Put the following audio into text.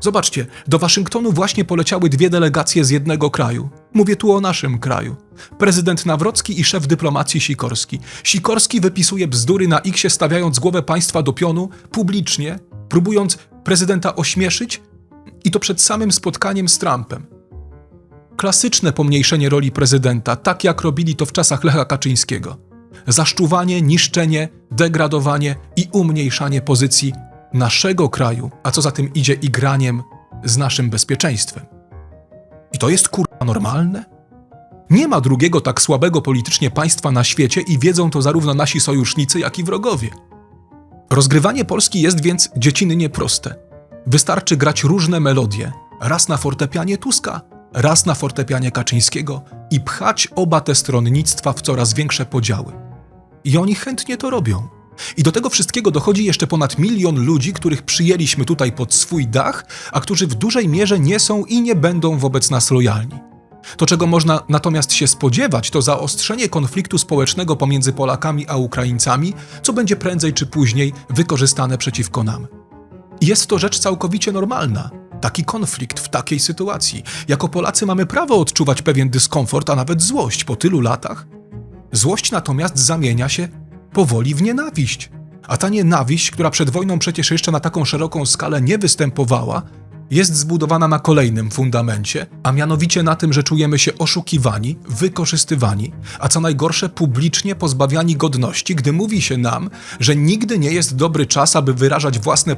Zobaczcie, do Waszyngtonu właśnie poleciały dwie delegacje z jednego kraju. Mówię tu o naszym kraju. Prezydent Nawrocki i szef dyplomacji Sikorski. Sikorski wypisuje bzdury na X, stawiając głowę państwa do pionu publicznie, próbując prezydenta ośmieszyć i to przed samym spotkaniem z Trumpem. Klasyczne pomniejszenie roli prezydenta, tak jak robili to w czasach Lecha Kaczyńskiego. Zaszczuwanie, niszczenie, degradowanie i umniejszanie pozycji naszego kraju, a co za tym idzie i graniem z naszym bezpieczeństwem. I to jest kurwa normalne? Nie ma drugiego tak słabego politycznie państwa na świecie i wiedzą to zarówno nasi sojusznicy, jak i wrogowie. Rozgrywanie Polski jest więc dzieciny nieproste. Wystarczy grać różne melodie, raz na fortepianie Tuska, raz na fortepianie Kaczyńskiego i pchać oba te stronnictwa w coraz większe podziały. I oni chętnie to robią. I do tego wszystkiego dochodzi jeszcze ponad milion ludzi, których przyjęliśmy tutaj pod swój dach, a którzy w dużej mierze nie są i nie będą wobec nas lojalni. To, czego można natomiast się spodziewać, to zaostrzenie konfliktu społecznego pomiędzy Polakami a Ukraińcami, co będzie prędzej czy później wykorzystane przeciwko nam. Jest to rzecz całkowicie normalna. Taki konflikt w takiej sytuacji. Jako Polacy mamy prawo odczuwać pewien dyskomfort, a nawet złość po tylu latach. Złość natomiast zamienia się powoli w nienawiść. A ta nienawiść, która przed wojną przecież jeszcze na taką szeroką skalę nie występowała, jest zbudowana na kolejnym fundamencie, a mianowicie na tym, że czujemy się oszukiwani, wykorzystywani, a co najgorsze publicznie pozbawiani godności, gdy mówi się nam, że nigdy nie jest dobry czas, aby wyrażać własne